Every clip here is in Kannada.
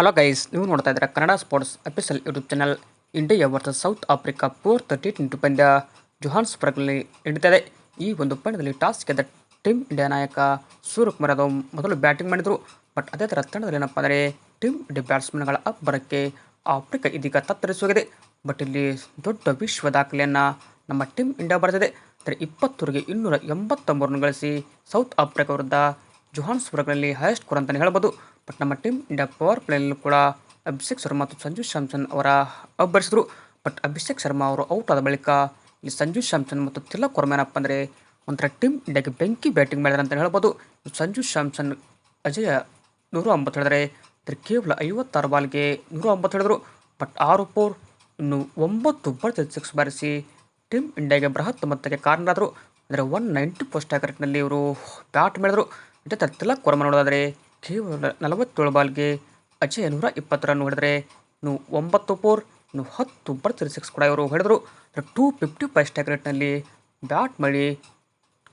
ಹಲೋ ಗೈಸ್ ನೀವು ನೋಡ್ತಾ ಇದ್ದೀರಾ Kannada sports official YouTube channel India versus South Africa fourth thirty twenty ಪಂದ್ಯ. ಜೊಹಾನ್ಸ್ಬರ್ಗ್ನಲ್ಲಿ ನಡೀತಾ ಈ ಒಂದು ಪಂದ್ಯದಲ್ಲಿ ಟಾಸ್ ಗೆದ್ದ ಟೀಮ್ ಇಂಡಿಯಾ ನಾಯಕ ಸೂರ್ಯಕುಮಾರ್ ಯಾದವ್ ಮೊದಲು ಬ್ಯಾಟಿಂಗ್ ಮಾಡಿದರು. ಬಟ್ ಅದೇ ಥರ ತಂಡದಲ್ಲಿ ಏನಪ್ಪ ಅಂದರೆ ಟೀಮ್ ಇಂಡಿಯಾ ಬ್ಯಾಟ್ಸ್ಮನ್ಗಳ ಅಬ್ಬರಕ್ಕೆ ಆಫ್ರಿಕಾ ಇದೀಗ ತತ್ತರಿಸೋಗಿದೆ ಬಟ್ ಇಲ್ಲಿ ದೊಡ್ಡ ವಿಶ್ವ ದಾಖಲೆಯನ್ನು ನಮ್ಮ ಟೀಮ್ ಇಂಡಿಯಾ ಬರೆದಿದೆ. ಅಂದರೆ ಇಪ್ಪತ್ತೂರಿಗೆ ಇನ್ನೂರ ಎಂಬತ್ತೊಂಬರನ್ನು ರನ್ ಗಳಿಸಿ ಸೌತ್ ಆಫ್ರಿಕಾ ವಿರುದ್ಧ ಜೊಹಾನ್ಸ್ಬರ್ಗ್ನಲ್ಲಿ ಹೈಯೆಸ್ಟ್ ಸ್ಕೋರ್ ಅಂತಲೇ ಹೇಳ್ಬೋದು ಬಟ್ ನಮ್ಮ ಟೀಮ್ ಇಂಡಿಯಾ ಪವರ್ ಪ್ಲೇಯಲ್ಲಿ ಕೂಡ ಅಭಿಷೇಕ್ ಶರ್ಮಾ ಮತ್ತು ಸಂಜು ಸ್ಯಾಮ್ಸನ್ ಅವರ ಅಬ್ಬರಿಸಿದ್ರು. ಬಟ್ ಅಭಿಷೇಕ್ ಶರ್ಮಾ ಅವರು ಔಟ್ ಆದ ಬಳಿಕ ಇಲ್ಲಿ ಸಂಜು ಸ್ಯಾಮ್ಸನ್ ಮತ್ತು ತಿಲಕ್ ಕೊರ್ಮೇನಪ್ಪ ಅಂದರೆ ಒಂಥರ ಟೀಮ್ ಇಂಡಿಯಾಗೆ ಬೆಂಕಿ ಬ್ಯಾಟಿಂಗ್ ಮಾಡಿದ್ರೆ ಅಂತ ಹೇಳ್ಬೋದು ಸಂಜು ಸ್ಯಾಮ್ಸನ್ ಅಜಯ ನೂರ ಒಂಬತ್ತು ಹೇಳಿದರೆ ಅಂದರೆ ಕೇವಲ ಐವತ್ತಾರು ಬಾಲ್ಗೆ ನೂರ ಒಂಬತ್ತು ಹೇಳಿದರು. ಬಟ್ ಆರು ಪೋರ್ ಇನ್ನು ಒಂಬತ್ತು ಬರ್ತಿ ಸಿಕ್ಸ್ ಬಾರಿಸಿ ಟೀಮ್ ಇಂಡಿಯಾಗೆ ಬೃಹತ್ ಮೊತ್ತಕ್ಕೆ ಕಾರಣರಾದರು. ಅಂದರೆ ಒನ್ ನೈಂಟಿ ಪೋಸ್ಟ್ನಲ್ಲಿ ಇವರು ಬ್ಯಾಟ್ ಮಾಡಿದರು. ಜೊತೆ ತತ್ತಲ ಕೊರಮ ನೋಡೋದಾದರೆ ಕೇವಲ ನಲವತ್ತೇಳು ಬಾಲ್ಗೆ ಅಜಯ್ ನೂರ ಇಪ್ಪತ್ತು ರನ್ ಹೊಡೆದರೆ ಇನ್ನು ಒಂಬತ್ತು ಫೋರ್ ಇನ್ನು ಹತ್ತು ಬರ್ತಿ ಸಿಕ್ಸ್ ಕೂಡ ಇವರು ಹೊಡೆದರು. ಟೂ ಫಿಫ್ಟಿ ಫೈವ್ ಸ್ಟ್ಯಾಕ್ ರೇಟ್ನಲ್ಲಿ ಬ್ಯಾಟ್ ಮಾಡಿ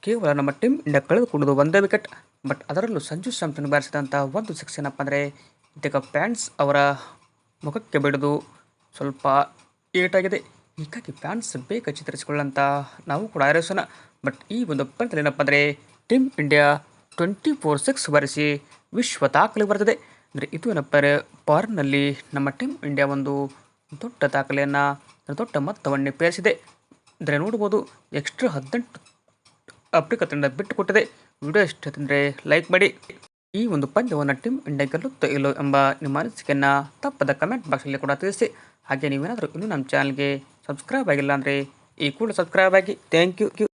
ಕೇವಲ ನಮ್ಮ ಟೀಮ್ ಇಂಡಿಯಾ ಕಳೆದುಕೊಂಡು ಒಂದೇ ವಿಕೆಟ್. ಬಟ್ ಅದರಲ್ಲೂ ಸಂಜು ಸ್ಯಾಮ್ಸನ್ ಬಾರಿಸಿದಂಥ ಒಂದು ಸಿಕ್ಸ್ ಏನಪ್ಪ ಅಂದರೆ ಇದೀಗ ಫ್ಯಾನ್ಸ್ ಅವರ ಮುಖಕ್ಕೆ ಬಿಡೋದು ಸ್ವಲ್ಪ ಏಟಾಗಿದೆ. ಹೀಗಾಗಿ ಫ್ಯಾನ್ಸ್ ಬೇಗ ಚಿತ್ರಿಸಿಕೊಳ್ಳಂತ ನಾವು ಕೂಡ ಐರಸನ ಬಟ್ ಈ ಒಂದು ಪಂದ್ಯದಲ್ಲಿ ಏನಪ್ಪ ಅಂದರೆ team India twenty four six ಬರೆಸಿ ವಿಶ್ವ ದಾಖಲೆ ಬರ್ತದೆ. ಅಂದರೆ ಇದು ಏನಪ್ಪ ಪಾರ್ನಲ್ಲಿ ನಮ್ಮ ಟೀಮ್ ಇಂಡಿಯಾ ಒಂದು ದೊಡ್ಡ ದಾಖಲೆಯನ್ನು ದೊಡ್ಡ ಮೊತ್ತವನ್ನೇ ಪೇರಿಸಿದೆ. ಅಂದರೆ ನೋಡ್ಬೋದು ಎಕ್ಸ್ಟ್ರಾ ಹದಿನೆಂಟು ಆಫ್ರಿಕಾ ತಂಡ ಬಿಟ್ಟು ಕೊಟ್ಟಿದೆ ವಿಡಿಯೋ ಇಷ್ಟ ತಿಂದರೆ ಲೈಕ್ ಮಾಡಿ. ಈ ಒಂದು ಪಂದ್ಯವನ್ನು ಟೀಮ್ ಇಂಡಿಯಾ ಗೆಲ್ಲುತ್ತೋ ಇಲ್ಲೋ ಎಂಬ ನಿಮ್ಮ ಅನಿಸಿಕೆಯನ್ನು ತಪ್ಪದ ಕಮೆಂಟ್ ಬಾಕ್ಸಲ್ಲಿ ಕೂಡ ತಿಳಿಸಿ. ಹಾಗೆ ನೀವೇನಾದರೂ ಇನ್ನೂ ನಮ್ಮ ಚಾನಲ್ಗೆ ಸಬ್ಸ್ಕ್ರೈಬ್ ಆಗಿಲ್ಲ ಅಂದರೆ ಈ ಕೂಡ ಸಬ್ಸ್ಕ್ರೈಬ್ ಆಗಿ. Thank you.